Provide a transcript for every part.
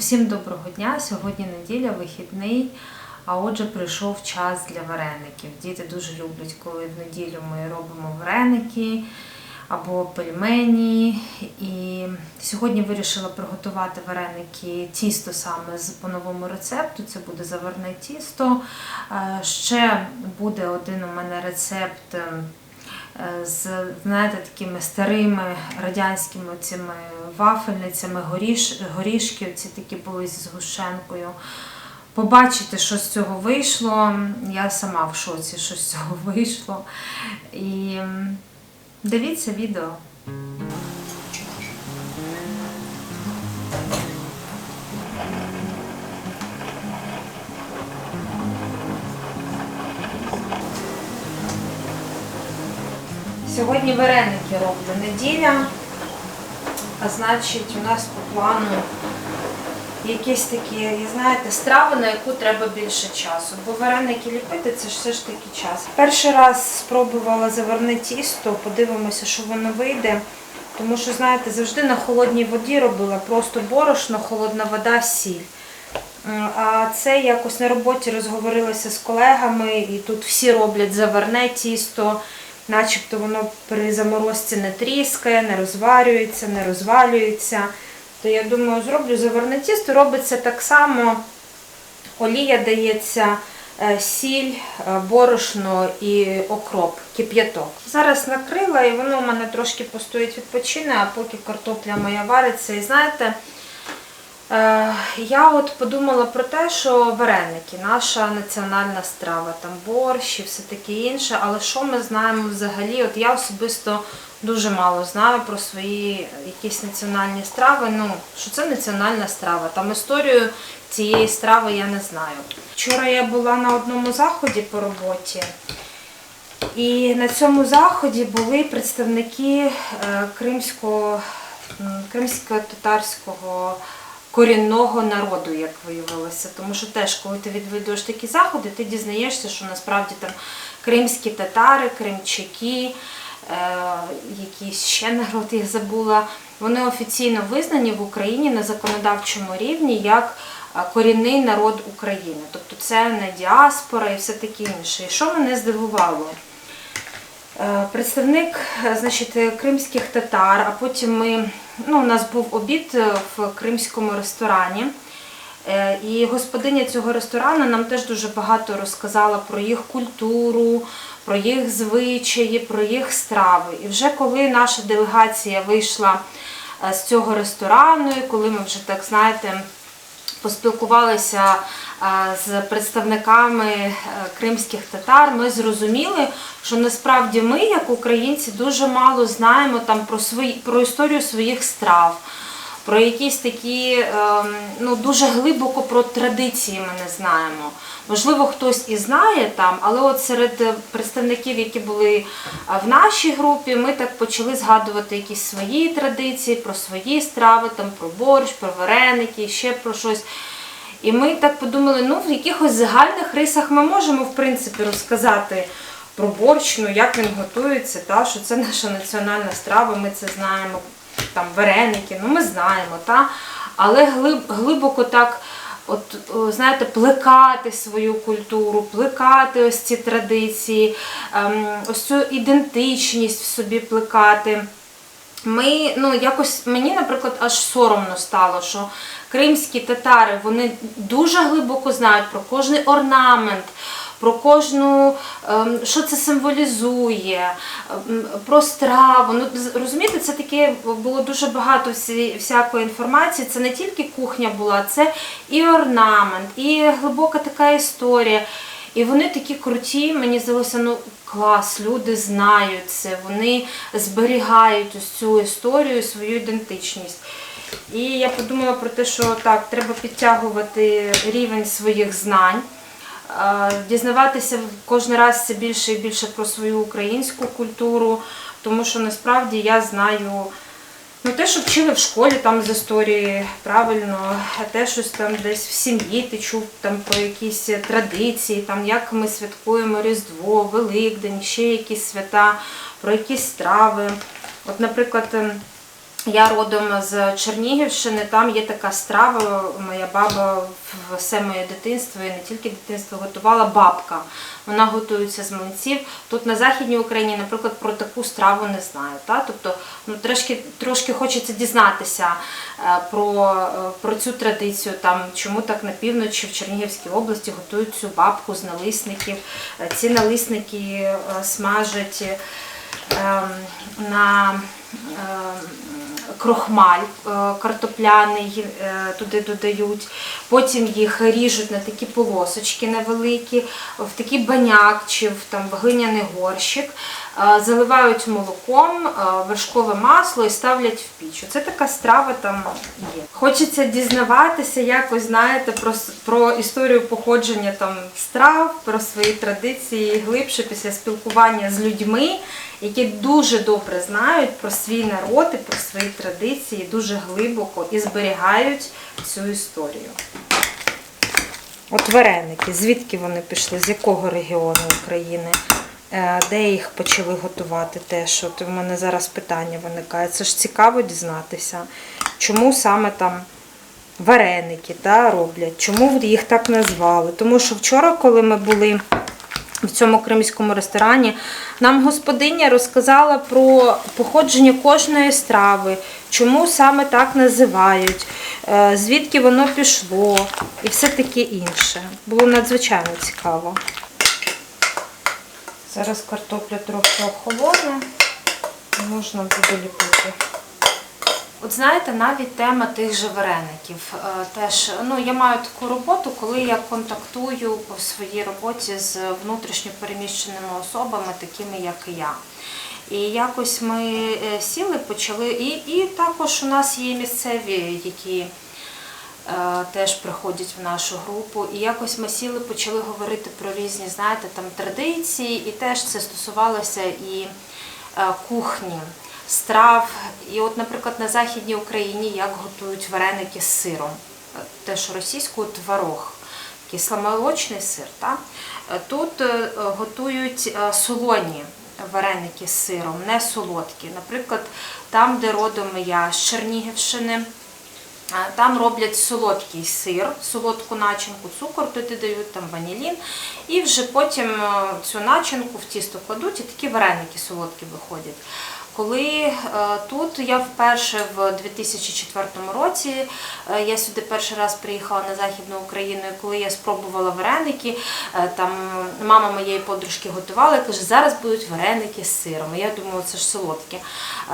Усім доброго дня! Сьогодні неділя, вихідний. А отже, прийшов час для вареників. Діти дуже люблять, коли в неділю ми робимо вареники або пельмені. І сьогодні вирішила приготувати вареники тісто саме по новому рецепту. Це буде заварне тісто. Е, Ще буде один у мене рецепт. Е, з знаєте, такими старими радянськими цими вафельницями, горіш, горішки, ці такі були зі згущенкою. Побачите, що з цього вийшло. Я сама в шоці, що з цього вийшло. І дивіться відео. Сьогодні вареники роблю неділя, а значить, у нас по плану якісь такі, знаєте, страви, на яку треба більше часу. Бо вареники ліпити це все ж таки час. Перший раз спробувала заварне тісто, подивимося, що воно вийде. Тому що, знаєте, завжди на холодній воді робила просто борошно, холодна вода, сіль. А це якось на роботі розговорилася з колегами, і тут всі роблять заварне тісто, начебто воно при заморозці не тріскає, не розварюється, не розвалюється. То я думаю, зроблю заварне тісто, робиться так само. Олія дається, е, сіль, е, борошно і окроп, кип'яток. Зараз накрила і воно у мене трошки постоїть відпочине, а поки картопля моя вариться. І знаєте, Я от подумала про те, що вареники, наша національна страва, там борщ і все таке інше, але що ми знаємо взагалі? От я особисто дуже мало знаю про свої якісь національні страви. Ну, що це національна страва. Там історію цієї страви я не знаю. Вчора я була на одному заході по роботі. І на цьому заході були представники е, кримсько-татарського корінного народу, як виявилося. Тому що теж, коли ти відвідуєш такі заходи, ти дізнаєшся, що насправді там кримські татари, кримчаки, е, якийсь ще народ, я забула, вони офіційно визнані в Україні на законодавчому рівні як е, корінний народ України. Тобто це не діаспора і все таке інше. І що мене здивувало? Е, Представник е, значить, кримських татар, а потім ми, ну, у нас був обід е, в кримському ресторані. І господиня цього ресторану нам теж дуже багато розказала про їх культуру, про їх звичаї, про їх страви. І вже коли наша делегація вийшла з цього ресторану, і коли ми вже так знаєте, поспілкувалися е, з представниками е, кримських татар, ми зрозуміли, що насправді ми, як українці, дуже мало знаємо там про свої про історію своїх страв. Про якісь такі, ем, ну дуже глибоко про традиції ми не знаємо. Можливо, хтось і знає там, але от серед представників, які були е, в нашій групі, ми так почали згадувати якісь свої традиції, про свої страви, там про борщ, про вареники, ще про щось. І ми так подумали, ну в якихось загальних рисах ми можемо в принципі розказати про борщ, ну як він готується, та, що це наша національна страва, ми це знаємо, там вареники, ну ми знаємо, та? але глиб, глибоко так. От, знаєте, плекати свою культуру, плекати ось ці традиції, ем, ось цю ідентичність в собі плекати. Ми, ну, якось мені, наприклад, аж соромно стало, що кримські татари вони дуже глибоко знають про кожний орнамент, про кожну, ем, що це символізує, ем, про страву. Ну, розумієте, це таке було дуже багато всякої інформації. Це не тільки кухня була, це і орнамент, і глибока така історія. І вони такі круті, мені здалося, ну клас, люди знають це, вони зберігають ось цю історію, свою ідентичність. І я подумала про те, що так, треба підтягувати рівень своїх знань, дізнаватися кожен раз все більше і більше про свою українську культуру, тому що насправді я знаю. Ну, те, що вчили в школі там з історії правильно, а те щось там десь в сім'ї ти чув там про якісь традиції, там як ми святкуємо Різдво, Великдень, ще якісь свята, про якісь страви. От, наприклад, ем, Я родом з Чернігівщини, там є така страва, моя баба все моє дитинство і не тільки дитинство готувала бабка. Вона готується з млинців. Тут на Західній Україні, наприклад, про таку страву не знаю. Та? Тобто ну, трошки, трошки хочеться дізнатися е, про, е, про цю традицію, там, чому так на півночі в Чернігівській області готують цю бабку з налисників. Е, Ці налисники смажать ем, на ем, крохмаль е, картопляний е, туди додають. Потім їх ріжуть на такі полосочки невеликі, в такий баняк чи в там глиняний горщик, е, заливають молоком, вершкове масло і ставлять в піч. Це така страва там є. Хочеться дізнаватися, якось знаєте, про, про історію походження там страв, про свої традиції глибше після спілкування з людьми, які дуже добре знають про свій народ і про свої традиції, дуже глибоко і зберігають цю історію. От вареники, звідки вони пішли, з якого регіону України, Е, де їх почали готувати теж. От у мене зараз питання виникає. Це ж цікаво дізнатися, чому саме там вареники та, роблять, чому їх так назвали. Тому що вчора, коли ми були в цьому кримському ресторані, нам господиня розказала про походження кожної страви, чому саме так називають, е, звідки воно пішло і все таке інше. Було надзвичайно цікаво. Зараз картопля трохи охолоне, можна буде ліпити. От знаєте, навіть тема тих же вареників. Е, Теж ну я маю таку роботу, коли я контактую по своїй роботі з внутрішньо переміщеними особами, такими як і я. І якось ми е, сіли, почали, і, і також у нас є місцеві, які е, теж приходять в нашу групу. І якось ми сіли, почали говорити про різні, знаєте, там традиції, і теж це стосувалося і е, кухні, страв. І от, наприклад, на Західній Україні як готують вареники з сиром, Е, теж російською творог. Кисломолочний сир. Та? Е, Тут е, готують солоні вареники з сиром, не солодкі. Наприклад, там, де родом я з Чернігівщини, Там роблять солодкий сир, солодку начинку, цукор туди дають, там ванілін. І вже потім цю начинку в тісто кладуть і такі вареники солодкі виходять. Коли е, тут я вперше в 2004 році, е, я сюди перший раз приїхала на Західну Україну, коли я спробувала вареники, е, там мама моєї подружки готувала і каже, зараз будуть вареники з сиром. Я думала, це ж солодке.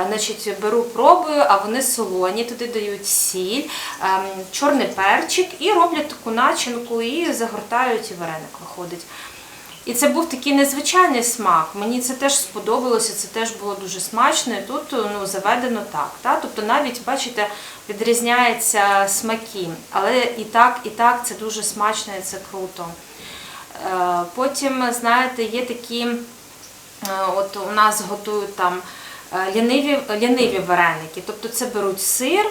Значить, беру, пробую, а вони солоні, туди дають сіль, ем, чорний перчик і роблять таку начинку і загортають, і вареник виходить. І це був такий незвичайний смак. Мені це теж сподобалося, це теж було дуже смачно. Тут ну, заведено так. Та? Тобто навіть, бачите, відрізняються смаки. Але і так, і так це дуже смачно і це круто. Е, Потім, знаєте, є такі, е, от у нас готують там е, ліниві, ліниві вареники. Тобто це беруть сир,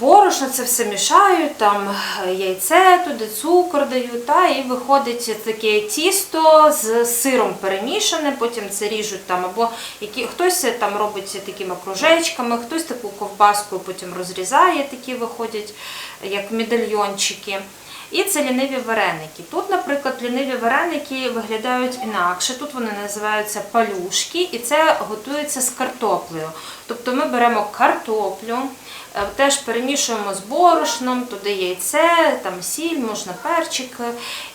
борошно, це все мішають, там е, яйце, туди цукор дають, та, і виходить таке тісто з сиром перемішане, потім це ріжуть там, або які, хтось там робить такими кружечками, хтось таку ковбаску потім розрізає, такі виходять, як медальйончики. І це ліниві вареники. Тут, наприклад, ліниві вареники виглядають інакше. Тут вони називаються палюшки, і це готується з картоплею. Тобто ми беремо картоплю, е, теж перемішуємо з борошном, туди яйце, там сіль, можна перчик.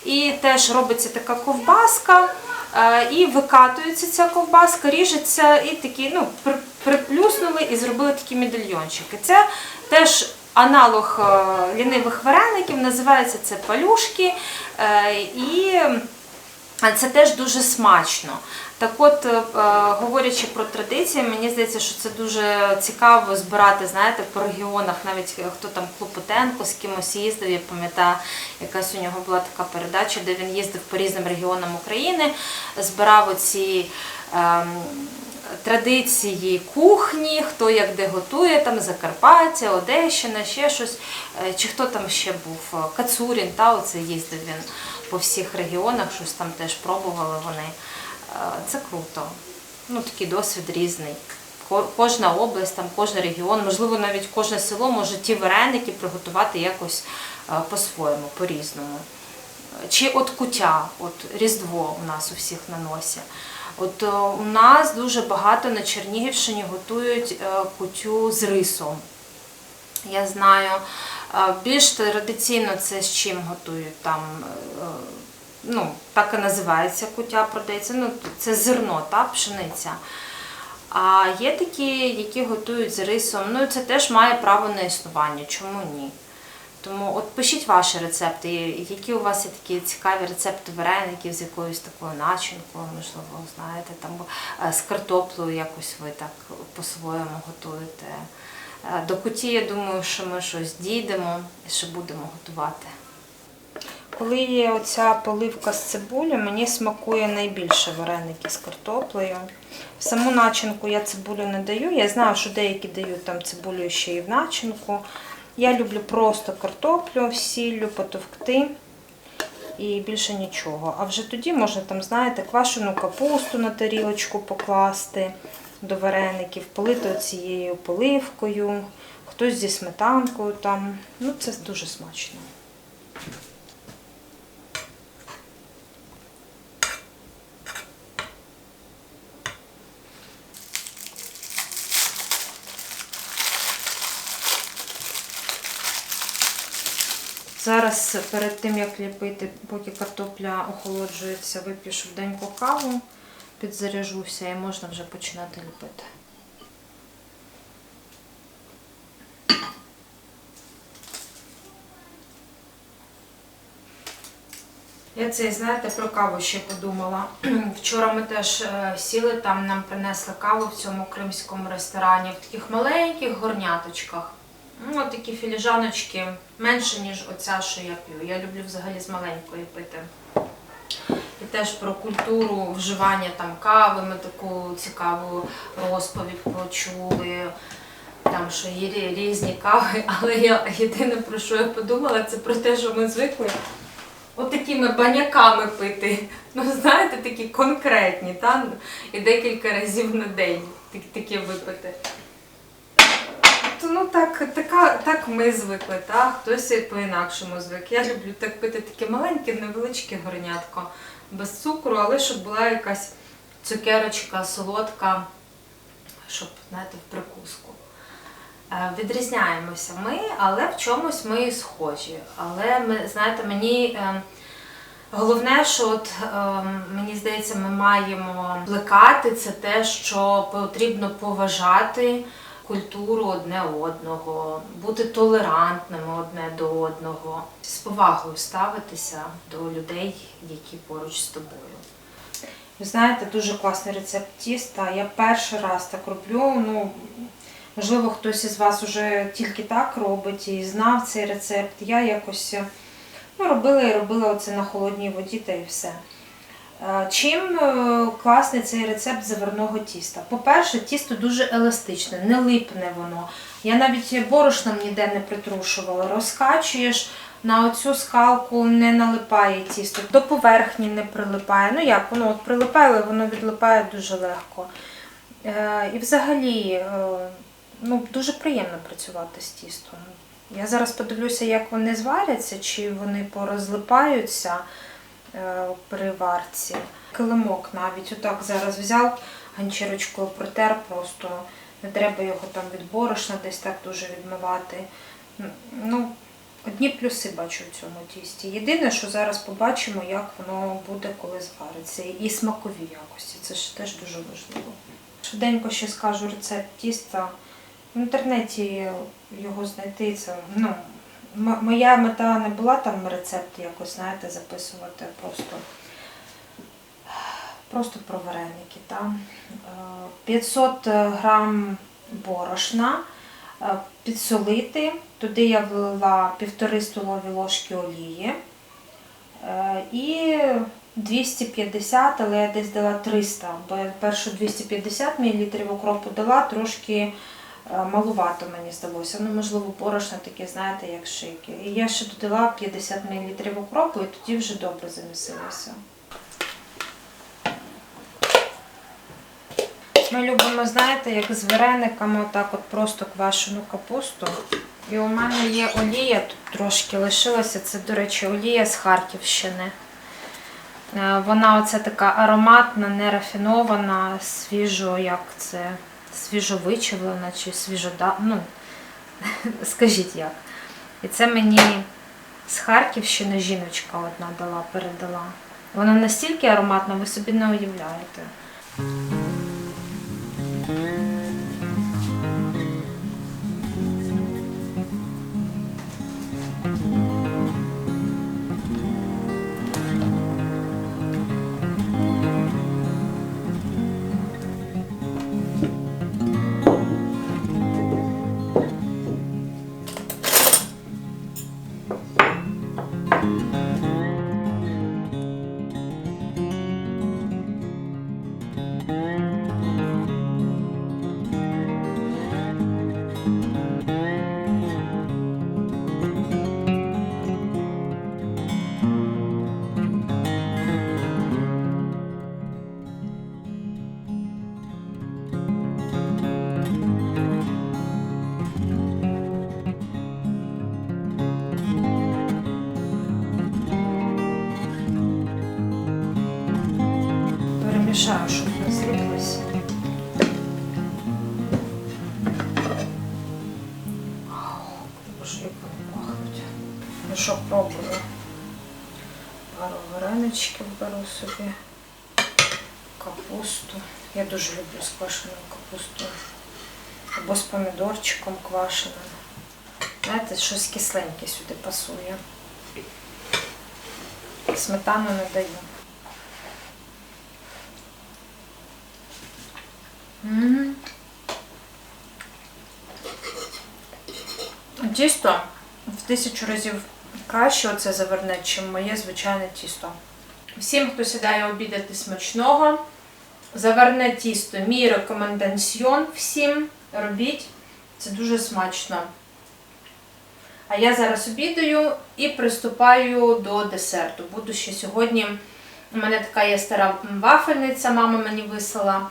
І теж робиться така ковбаска, е, і викатується ця ковбаска, ріжеться і такі, ну, приплюснули і зробили такі медальйончики. Це теж аналог е, лінивих вареників, називається це палюшки. е, І це теж дуже смачно. Так от, е, говорячи про традиції, мені здається, що це дуже цікаво збирати, знаєте, по регіонах, навіть е, хто там Клопотенко з кимось їздив, я пам'ятаю, якась у нього була така передача, де він їздив по різним регіонам України, збирав оці. Традиції кухні, хто як де готує, там Закарпаття, Одещина, ще щось, Е, чи хто там ще був, Е, Кацурін, та оце їздив він по всіх регіонах, щось там теж пробували вони. Е, Це круто. Ну, такий досвід різний. кожна область, там кожен регіон, можливо, навіть кожне село може ті вареники приготувати якось по-своєму, по-різному. Чи от куття, от Різдво у нас у всіх на носі. От е, у нас дуже багато на Чернігівщині готують е, кутю з рисом. Я знаю, е, більш традиційно це з чим готують там. Ну, так і називається куття, продається. Ну, це зерно, та, пшениця. А є такі, які готують з рисом. Ну, це теж має право на існування. Чому ні? Тому от пишіть ваші рецепти, які у вас є такі цікаві рецепти вареників з якоюсь такою начинкою, можливо, знаєте, там е, з картоплею якось ви так по-своєму готуєте. Е, До куті, я думаю, що ми щось дійдемо і що будемо готувати. Коли є оця поливка з цибулі, мені смакує найбільше вареники з картоплею. В саму начинку я цибулю не даю. Я знаю, що деякі дають там цибулю ще і в начинку. Я люблю просто картоплю, сіллю потовкти і більше нічого. А вже тоді можна там, знаєте, квашену капусту на тарілочку покласти до вареників, полити цією поливкою, хтось зі сметанкою там. Ну, це дуже смачно. Зараз перед тим як ліпити, поки картопля охолоджується, вип'ю швиденько каву, підзаряжуся і можна вже починати ліпити. Я це, знаєте, про каву ще подумала. Вчора ми теж е, сіли, там нам принесли каву в цьому кримському ресторані в таких маленьких горняточках. Ну, от такі філіжаночки менше, ніж оця, що я п'ю. Я люблю взагалі з маленької пити. І теж про культуру вживання там кави, ми таку цікаву розповідь почули. Там що є різні кави, але я єдине про що я подумала, це про те, що ми звикли от такими баняками пити. Ну, знаєте, такі конкретні, та? і декілька разів на день так- таке випити. То, ну так, така, так ми звикли, так? хтось по-інакшому звик. Я люблю так пити таке маленьке, невеличке горнятко, без цукру, але щоб була якась цукерочка, солодка, щоб, знаєте, в прикуску. Е, Відрізняємося ми, але в чомусь ми схожі. Але ми, знаєте, мені е, головне, що от, е, мені здається, ми маємо плекати це те, що потрібно поважати культуру одне одного, бути толерантними одне до одного, з повагою ставитися до людей, які поруч з тобою. Ви знаєте, дуже класний рецепт тіста. Я перший раз так роблю. Ну, можливо, хтось із вас уже тільки так робить і знав цей рецепт. Я якось ну, робила і робила оце на холодній воді та і все. Е, Чим е, класний цей рецепт заварного тіста? По-перше, тісто дуже еластичне, не липне воно. Я навіть борошном ніде не притрушувала. Розкачуєш на оцю скалку, не налипає тісто, до поверхні не прилипає. Ну як, воно от прилипає, але воно відлипає дуже легко. Е, І взагалі ну, дуже приємно працювати з тістом. Я зараз подивлюся, як вони зваряться, чи вони порозлипаються при варці. Килимок навіть отак зараз взяв, ганчірочкою протер, просто не треба його там від борошна десь так дуже відмивати. Ну, одні плюси бачу в цьому тісті. Єдине, що зараз побачимо, як воно буде, коли звариться. І смакові якості. Це ж теж дуже важливо. Швиденько ще скажу рецепт тіста. В інтернеті його знайти це. Ну, моя мета не була там рецепт якось, знаєте, записувати, просто, просто про вареники. Та? Е, 500 грам борошна, е, підсолити. Туди я влила півтори столові ложки олії. Е, І 250, але я десь дала 300, бо я першу 250 мл окропу дала, трошки е, малувато мені здалося. Ну, можливо, борошна таке, знаєте, як шики. І я ще додала 50 мл окропу і тоді вже добре замісилося. Ми любимо, знаєте, як з варениками, отак от просто квашену капусту. І у мене є олія, тут трошки лишилася. Це, до речі, олія з Харківщини. Е, Вона оце така ароматна, не рафінована, свіжо, як це, свіжовичавлена чи свіжода. Ну, скажіть як. І це мені з Харківщини жіночка одна дала, передала. Вона настільки ароматна, ви собі не уявляєте. Перемішаю, щоб не злиплось. Боже, як вони пахнуть. Ну що, пробую. Пару вареничків беру собі. Капусту. Я дуже люблю з капустою. Або з помідорчиком квашеним. Знаєте, щось кисленьке сюди пасує. Сметану не даю. Тісто в тисячу разів краще оце заверне, чим моє звичайне тісто. Всім, хто сідає обідати смачного, заверне тісто. Мій рекомендаціон всім робіть. Це дуже смачно. А я зараз обідаю і приступаю до десерту. Буду ще сьогодні. У мене така є стара вафельниця, мама мені вислала.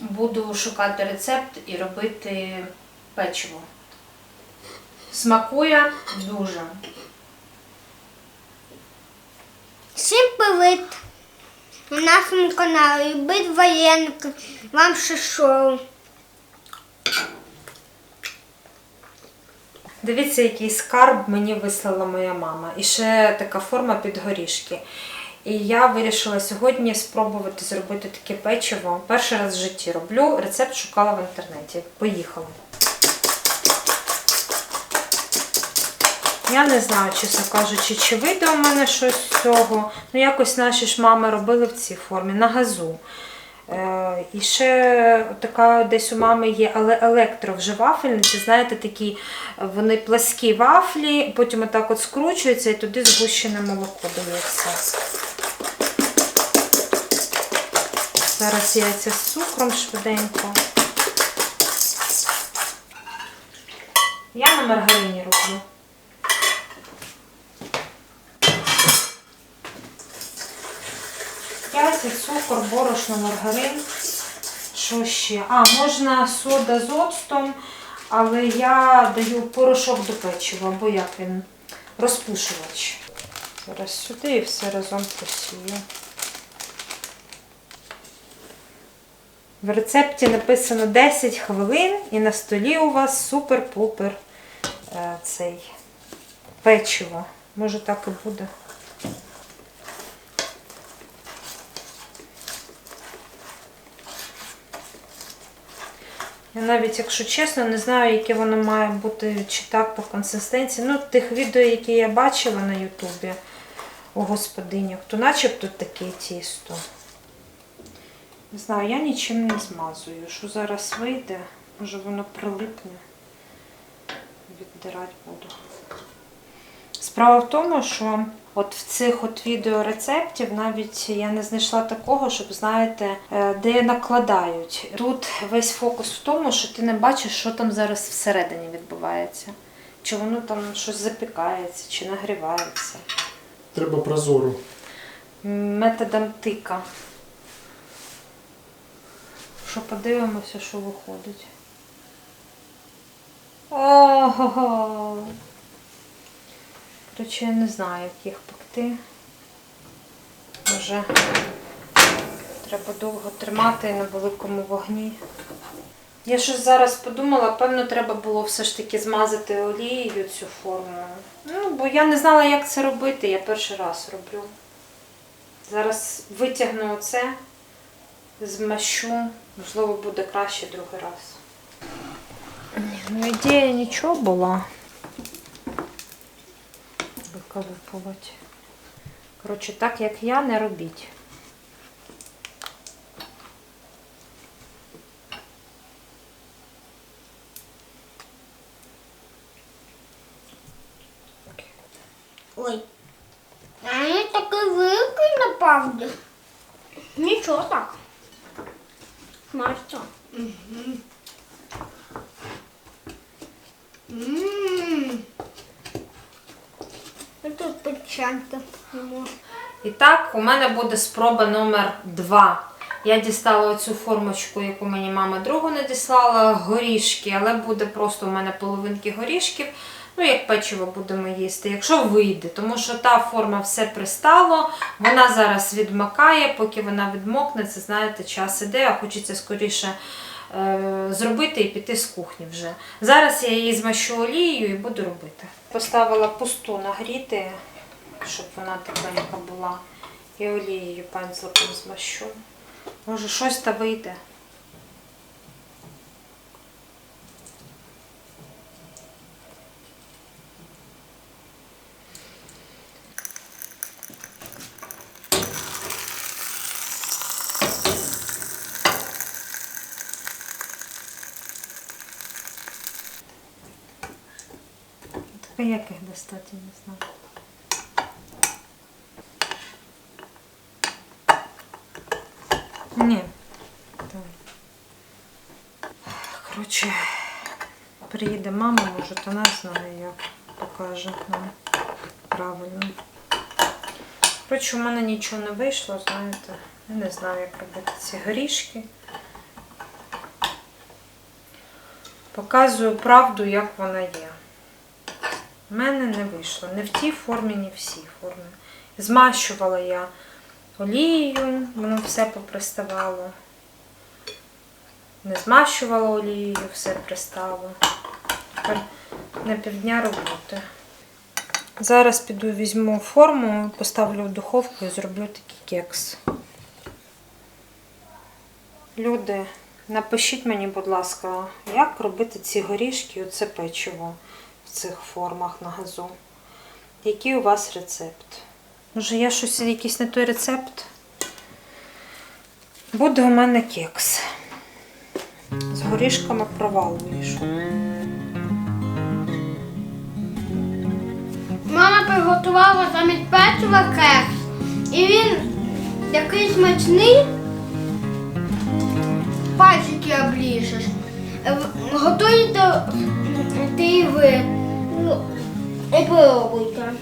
Буду шукати рецепт і робити печиво. Смакує дуже. Всім привіт! На нашому каналі Бит Воєнник. Вам ще шоу. Дивіться, який скарб мені вислала моя мама. І ще така форма під горішки. І я вирішила сьогодні спробувати зробити таке печиво. Перший раз в житті роблю. Рецепт шукала в інтернеті. Поїхала. Я не знаю, чесно кажучи, чи вийде у мене щось з цього. Ну, якось наші ж мами робили в цій формі на газу. Е, і ще така десь у мами є, але електро вже вафельниці, знаєте, такі вони пласкі вафлі, потім отак от скручуються і туди згущене молоко дається. Зараз яйця з цукром швиденько. Я на маргарині роблю. Яйця, цукор, борошно, маргарин. Що ще? А, можна сода з оцтом, але я даю порошок до печива, бо як він розпушувач. Зараз сюди і все разом посію. В рецепті написано 10 хвилин і на столі у вас супер-пупер е, цей печиво. Може так і буде. Я навіть, якщо чесно, не знаю, яке воно має бути чи так по консистенції. Ну, тих відео, які я бачила на Ютубі у господинях, то начебто таке тісто. Не знаю, я нічим не змазую. Що зараз вийде, може воно прилипне. Віддирати буду. Справа в тому, що от в цих от відеорецептів навіть я не знайшла такого, щоб, знаєте, е, де накладають. Тут весь фокус в тому, що ти не бачиш, що там зараз всередині відбувається. Чи воно там щось запікається, чи нагрівається. Треба прозоро. Методом тика. Що подивимося, що виходить. Ого. Коротше, я не знаю, як їх пекти. Може, треба довго тримати на великому вогні. Я щось зараз подумала, певно, треба було все ж таки змазати олією цю форму. Ну, бо я не знала, як це робити, я перший раз роблю. Зараз витягну оце, змащу, можливо, буде краще другий раз. Ні, Ну, ідея нічого була. Виколупувати. Коротше, так як я, не робіть. Ой. А не такий великий, направді. Нічого так. Смачно. Ммм. І тут печеньки. йому. І так, у мене буде спроба номер два. Я дістала оцю формочку, яку мені мама другу надіслала, горішки, але буде просто у мене половинки горішків. Ну, як печиво будемо їсти, якщо вийде, тому що та форма все пристало, вона зараз відмакає, поки вона відмокне, це знаєте, час іде, а хочеться скоріше е, зробити і піти з кухні вже. Зараз я її змащу олією і буду робити. Поставила пусту нагріти, щоб вона тепленька була. І олією пензликом змащу. Може, щось та вийде. Таке як їх достати, я не знаю. Ні. Коротше, приїде мама, може, то вона знає, як покаже нам правильно. Коротше, у мене нічого не вийшло, знаєте. Я не знаю, як робити ці горішки. Показую правду, як вона є. У мене не вийшло. Не в тій формі, в всій формі. Змащувала я олією, воно все поприставало. Не змащувала олією, все пристало. Тепер на півдня роботи. Зараз піду візьму форму, поставлю в духовку і зроблю такий кекс. Люди, напишіть мені, будь ласка, як робити ці горішки, оце печиво в цих формах на газу. Який у вас рецепт? Може, я щось, якийсь не той рецепт? Буде у мене кекс. З горішками провал вийшов. Мама приготувала замість печива кекс. І він такий смачний. Пальчики обліжеш. Е, в- Готуйте ти і ви. Ну, І пробуйте.